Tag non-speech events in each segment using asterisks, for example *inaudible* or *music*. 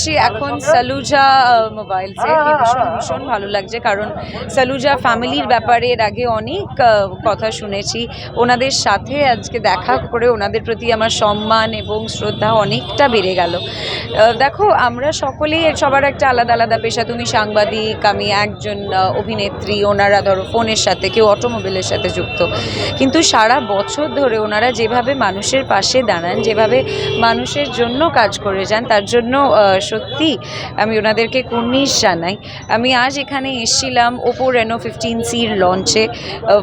এসছি এখন সালুজা মোবাইলসে ভীষণ ভীষণ ভালো লাগছে কারণ সালুজা ফ্যামিলির ব্যাপারে এর আগে অনেক কথা শুনেছি। ওনাদের সাথে আজকে দেখা করে ওনাদের প্রতি আমার সম্মান এবং শ্রদ্ধা অনেকটা বেড়ে গেল। দেখো আমরা সকলেই সবার একটা আলাদা আলাদা পেশা। তুমি সাংবাদিক আমি একজন অভিনেত্রী ওনারা ধরো ফোনের সাথে কেউ অটোমোবিলের সাথে যুক্ত। কিন্তু সারা বছর ধরে ওনারা যেভাবে মানুষের পাশে দাঁড়ান যেভাবে মানুষের জন্য কাজ করে যান তার জন্য সত্যি আমি ওনাদেরকে কুর্নিশ জানাই। আমি আজ এখানে এসেছিলাম ওপো রেনো ফিফটিন সির লঞ্চে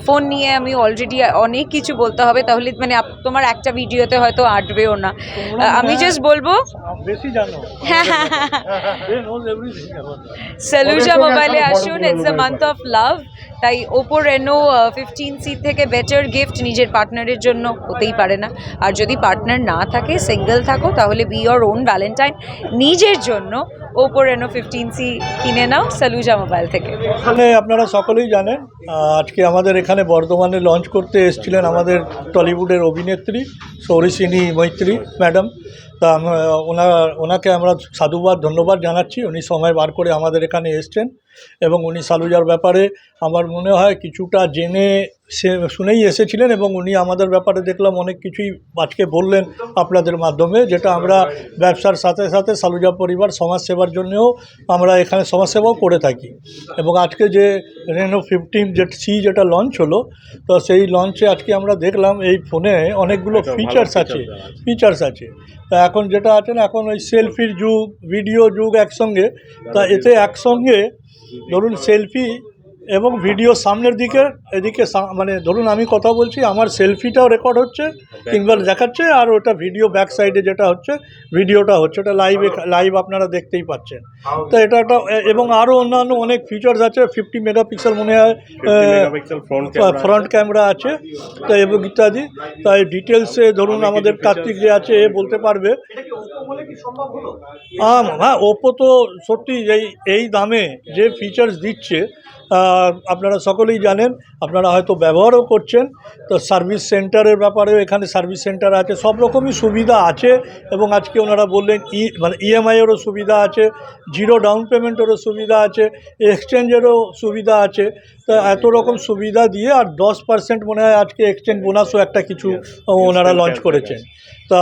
ফোন নিয়ে আমি অলরেডি অনেক কিছু বলতে হবে তাহলে মানে তোমার একটা ভিডিওতে হয়তো আটবেও না। আমি জাস্ট বলব বেশি জানো। হ্যাঁ *laughs* that. সালুজা মোবাইলে আসুন it's a month of love তাই ওপো রেনো ফিফটিন সি থেকে বেটার গিফট নিজের পার্টনারের জন্য হতেই পারে না। আর যদি পার্টনার না থাকে সিঙ্গেল থাকো তাহলে বি ইয়োর ওন ভ্যালেন্টাইন নিজের জন্য ওপো রেনো ফিফটিন সি কিনে নাও সালুজা মোবাইল থেকে। এখানে আপনারা সকলেই জানেন আজকে আমাদের এখানে বর্ধমানে লঞ্চ করতে এসেছিলেন আমাদের টলিউডের অভিনেত্রী সৌরিসিনী মৈত্রী ম্যাডাম তা আমরা ওনার ওনাকে আমরা সাধুবাদ ধন্যবাদ জানাচ্ছি। উনি সময় বার করে আমাদের এখানে এসছেন এবং উনি সালুজার ব্যাপারে আমার মনে হয় কিছুটা জেনে সে শুনেই এসেছিলেন এবং উনি আমাদের ব্যাপারে দেখলাম অনেক কিছুই আজকে বললেন আপনাদের মাধ্যমে যেটা আমরা ব্যবসার সাথে সাথে সালুজা পরিবার সমাজসেবার জন্যও আমরা এখানে সমাজসেবাও করে থাকি। এবং আজকে যে রেনো ফিফটিন যে সি যেটা লঞ্চ হলো তো সেই লঞ্চে আজকে আমরা দেখলাম এই ফোনে অনেকগুলো ফিচার্স আছে ফিচার্স আছে। তা এখন যেটা আছে না এখন ওই সেলফির যুগ ভিডিও যুগ একসঙ্গে তা এতে একসঙ্গে ধরুন সেলফি এবং ভিডিও সামনের দিকে এদিকে সা- মানে ধরুন আমি কথা বলছি আমার সেলফিটাও রেকর্ড হচ্ছে কিংবা দেখাচ্ছে আর ওটা ভিডিও ব্যাক সাইডে যেটা হচ্ছে ভিডিওটা হচ্ছে। ওটা লাইভে লাইভ আপনারা দেখতেই পাচ্ছেন। তো এটা একটা এবং আরও অন্যান্য অনেক ফিচার্স আছে ফিফটি মেগাপিক্সেল মনে হয় ফ্রন্ট ক্যামেরা আছে। তো এবং ইত্যাদি। তাই ডিটেলসে ধরুন আমাদের কার্তিক যে আছে এ বলতে পারবে। হ্যাঁ ওপো তো সত্যি এই এই দামে যে ফিচার্স দিচ্ছে আপনারা সকলেই জানেন আপনারা হয়তো ব্যবহারও করছেন তো সার্ভিস সেন্টারের ব্যাপারেও এখানে সার্ভিস সেন্টার আছে সব রকমই সুবিধা আছে এবং আজকে ওনারা বললেন ই মানে ইএমআইয়েরও সুবিধা আছে জিরো ডাউন পেমেন্টেরও সুবিধা আছে এক্সচেঞ্জেরও সুবিধা আছে তা এত রকম সুবিধা দিয়ে আর দশ পার্সেন্ট মনে হয় আজকে এক্সচেঞ্জ বোনাসও একটা কিছু ওনারা লঞ্চ করেছেন। তা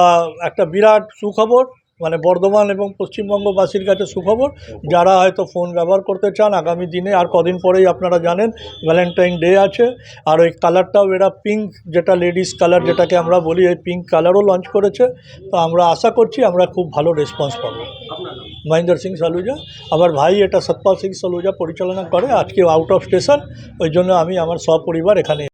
একটা বিরাট সুখবর মানে বর্ধমান এবং পশ্চিমবঙ্গবাসীর কাছে সুখবর। যারা হয়তো ফোন ব্যবহার করতে চান আগামী দিনে আর কদিন পরেই আপনারা জানেন ভ্যালেন্টাইন ডে আছে। আর ওই কালারটাও এরা পিঙ্ক যেটা লেডিস কালার যেটাকে আমরা বলি এই পিঙ্ক কালারও লঞ্চ করেছে। তো আমরা আশা করছি আমরা খুব ভালো রেসপন্স পাবো। মহেন্দ্র সিং সালুজা আমার ভাই এটা সতপাল সিং সালুজা পরিচালনা করে আজকে আউট অফ স্টেশন ওই জন্য আমি আমার সপরিবার এখানে